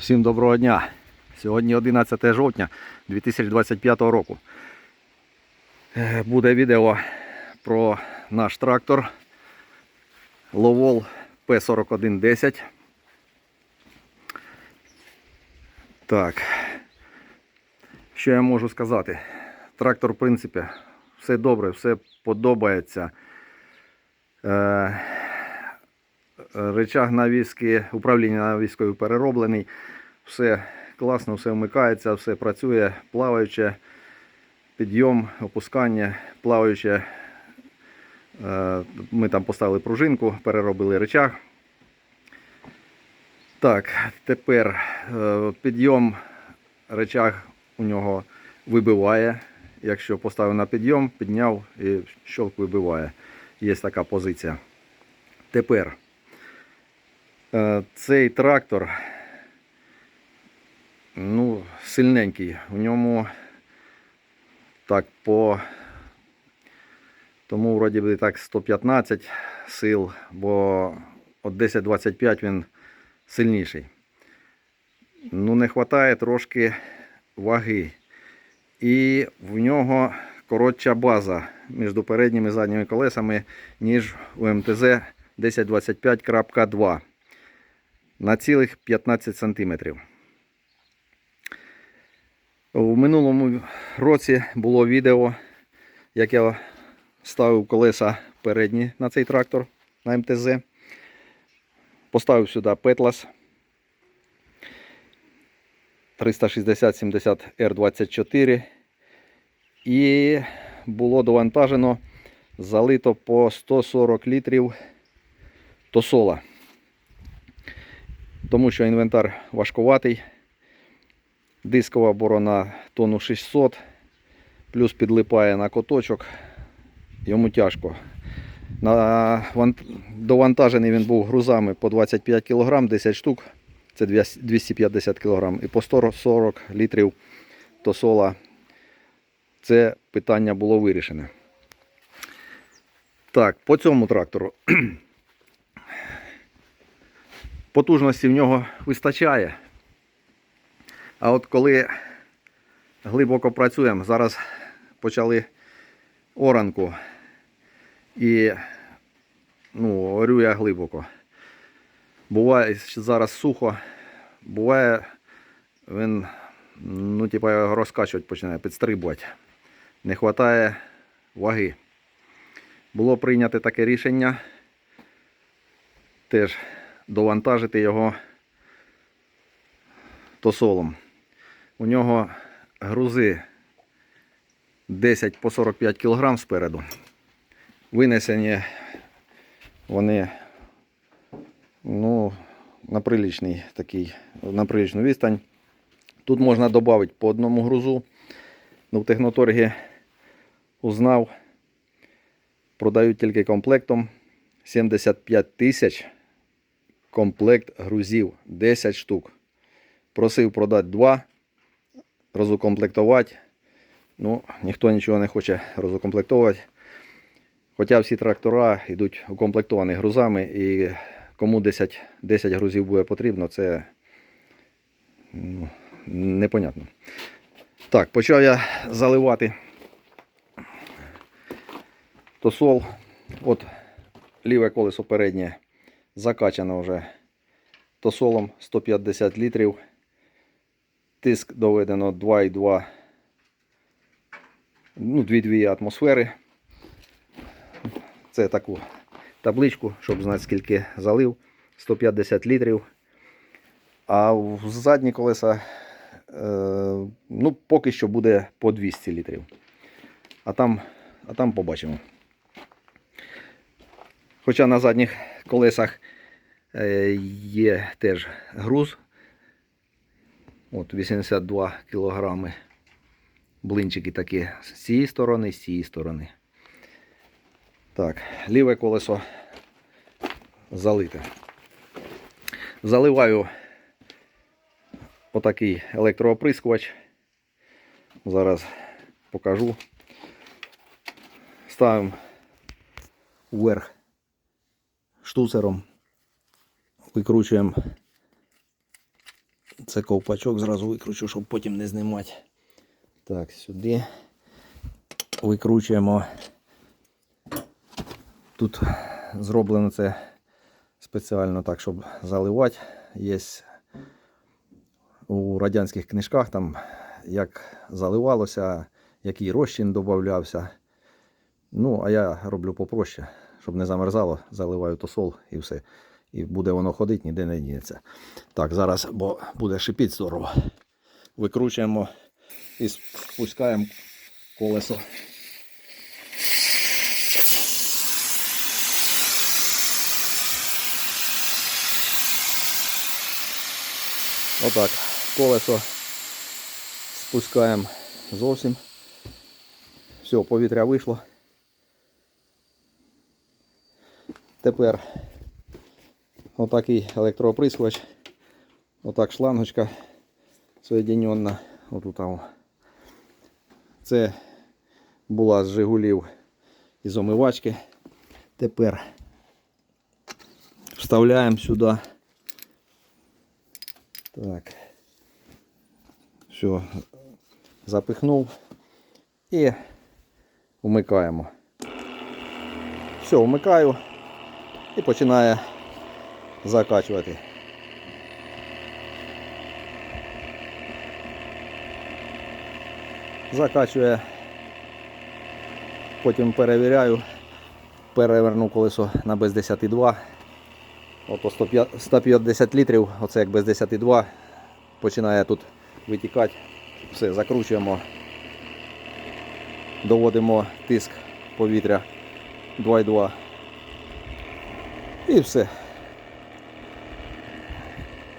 Всім доброго дня. Сьогодні 11 жовтня 2025 року. Е, Буде відео про наш трактор Ловол P4110. Так. Що я можу сказати? Трактор, в принципі, все добре, все подобається. Е, речаг навіски, управління навіскою перероблений. Все класно, все вмикається, все працює, плаваюче, підйом, опускання, плаваюче. Е, Ми там поставили пружинку, переробили речаг. Так, тепер е, підйом речаг у нього вибиває. Якщо поставив на підйом, підняв і щелк вибиває. Є така позиція. Тепер Е, Цей трактор ну, сильненький. У ньому так по тому вроді би так 115 сил, бо от 10-25 він сильніший. Ну, не вистачає трошки ваги. І в нього коротша база між передніми і задніми колесами, ніж у МТЗ 1025.2 на цілих 15 см. У минулому році було відео, як я ставив колеса передні на цей трактор на МТЗ. Поставив сюди Петлас 360-70 R24 і було довантажено, залито по 140 літрів тосола тому що інвентар важкуватий. Дискова борона тонну 600, плюс підлипає на коточок. Йому тяжко. На, довантажений він був грузами по 25 кг, 10 штук, це 250 кг, і по 140 літрів тосола. Це питання було вирішене. Так, по цьому трактору. Потужності в нього вистачає. А от коли глибоко працюємо, зараз почали оранку і ну, орю я глибоко. Буває зараз сухо, буває він ну, типа, розкачувати починає, підстрибувати. Не вистачає ваги. Було прийнято таке рішення. Теж довантажити його тосолом. У нього грузи 10 по 45 кг спереду. Винесені вони ну, на приличний такий, на приличну відстань. Тут можна додати по одному грузу. Ну, в техноторгі узнав, продають тільки комплектом 75 тисяч комплект грузів 10 штук. Просив продати 2, розукомплектувати. Ну, ніхто нічого не хоче розукомплектувати. Хоча всі трактора йдуть укомплектовані грузами і кому 10 10 грузів буде потрібно, це ну, непонятно. Так, почав я заливати тосол. От ліве колесо переднє закачано вже тосолом 150 літрів. Тиск доведено 2,2 ну, 2,2 атмосфери. Це таку табличку, щоб знати, скільки залив. 150 літрів. А в задні колеса е, ну, поки що буде по 200 літрів. А там, а там побачимо. Хоча на задніх колесах е, є теж груз. От 82 кілограми. Блинчики такі з цієї сторони, з цієї сторони. Так, ліве колесо залите. Заливаю отакий електрооприскувач. Зараз покажу. Ставимо вверх штуцером. Викручуємо Це ковпачок зразу викручу, щоб потім не знімати. Так, сюди викручуємо. Тут зроблено це спеціально так, щоб заливати. Є у радянських книжках там як заливалося, який розчин додавався. Ну, а я роблю попроще, щоб не замерзало, заливаю тосол і все. І буде воно ходити, ніде не дінеться. Так, зараз, бо буде шипіти здорово. Викручуємо і спускаємо колесо. Отак, колесо спускаємо зовсім. Все, повітря вийшло. Тепер отакий електрооприскувач. Отак шлангочка соєдинена. Отут там. Це була з Жигулів із омивачки. Тепер вставляємо сюди. Так. Все, запихнув і вмикаємо. Все, вмикаю і починає закачувати. Закачує, потім перевіряю, переверну колесо на без 10,2. Ото 150 літрів, оце як без 10,2 починає тут витікати. Все, закручуємо, доводимо тиск повітря 2,2. І все.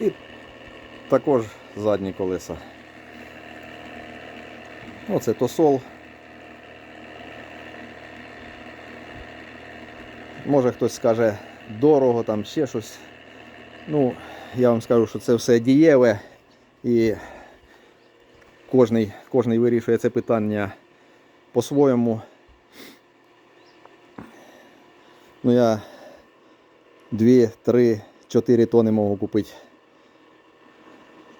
І також задні колеса. Оце тосол. Може хтось скаже дорого, там ще щось. Ну, я вам скажу, що це все дієве і кожний, кожний вирішує це питання по-своєму. Ну я 2, 3, 4 тони можу купити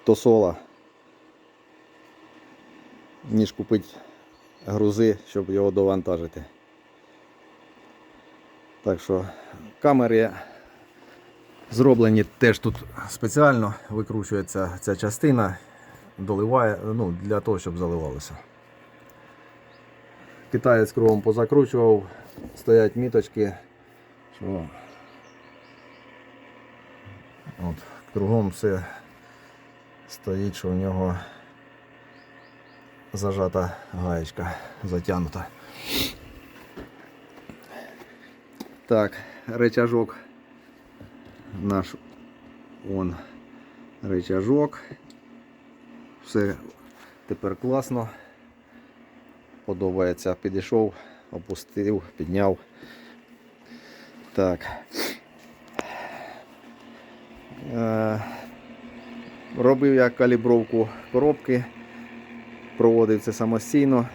тосола, ніж купити грузи, щоб його довантажити. Так що камери зроблені теж тут спеціально, викручується ця частина, доливає, ну, для того, щоб заливалося. Китаєць кругом позакручував, стоять міточки, що от, кругом все стоїть, що у нього зажата гаєчка затягнута. Так, рычажок наш он рычажок. Все тепер класно. Подобається. Підійшов, опустив, підняв. Так. Е, Робив я калібровку коробки, проводив це самостійно.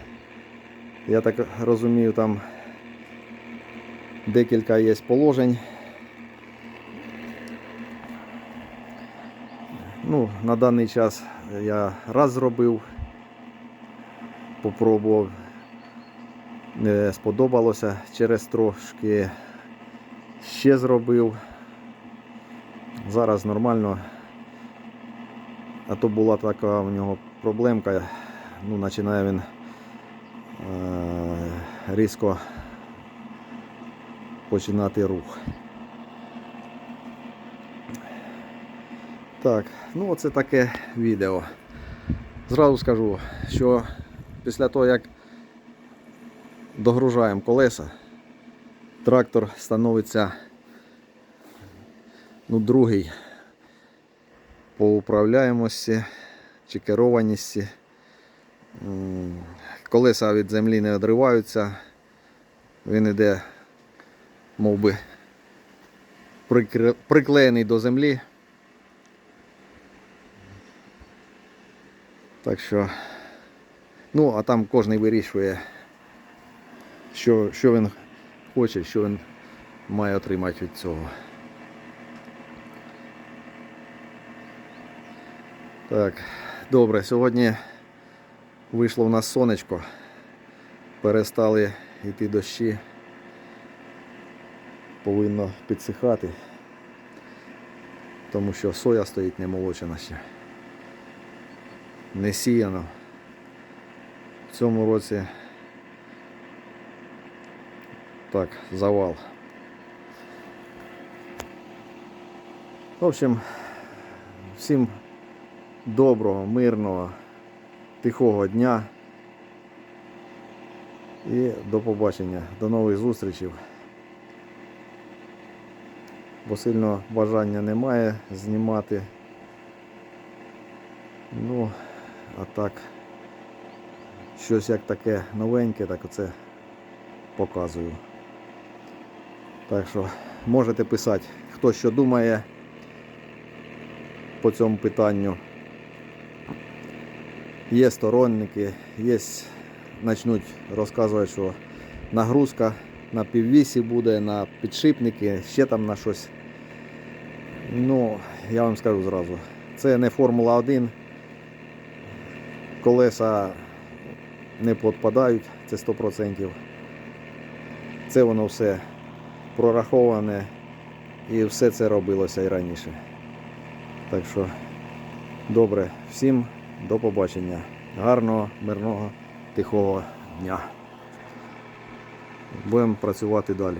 Я так розумію, там декілька є положень. Ну, на даний час я раз зробив, попробував, не сподобалося через трошки ще зробив. Зараз нормально. А то була така у нього проблемка. Ну, починає він е- різко починати рух. Так, ну оце таке відео. Зразу скажу, що після того, як догружаємо колеса, трактор становиться ну, другий по управляємості чи керованісті. Колеса від землі не одриваються, він іде мов би приклеєний до землі. Так що, ну, а там кожен вирішує, що, що він хоче, що він має отримати від цього. Так, добре, сьогодні вийшло в нас сонечко. Перестали йти дощі. Повинно підсихати. Тому що соя стоїть не молочена ще. Не сіяно. В цьому році так, завал. В общем, всім доброго, мирного, тихого дня. І до побачення, до нових зустрічей. Бо сильно бажання немає знімати. Ну, а так, щось як таке новеньке, так оце показую. Так що можете писати, хто що думає по цьому питанню. Є сторонники, є, почнуть розказувати, що нагрузка на піввісі буде, на підшипники, ще там на щось. Ну, я вам скажу зразу, це не Формула 1. Колеса не підпадають, це 100%. Це воно все прораховане і все це робилося і раніше. Так що добре, всім до побачення. Гарного, мирного, тихого дня. Будемо працювати далі.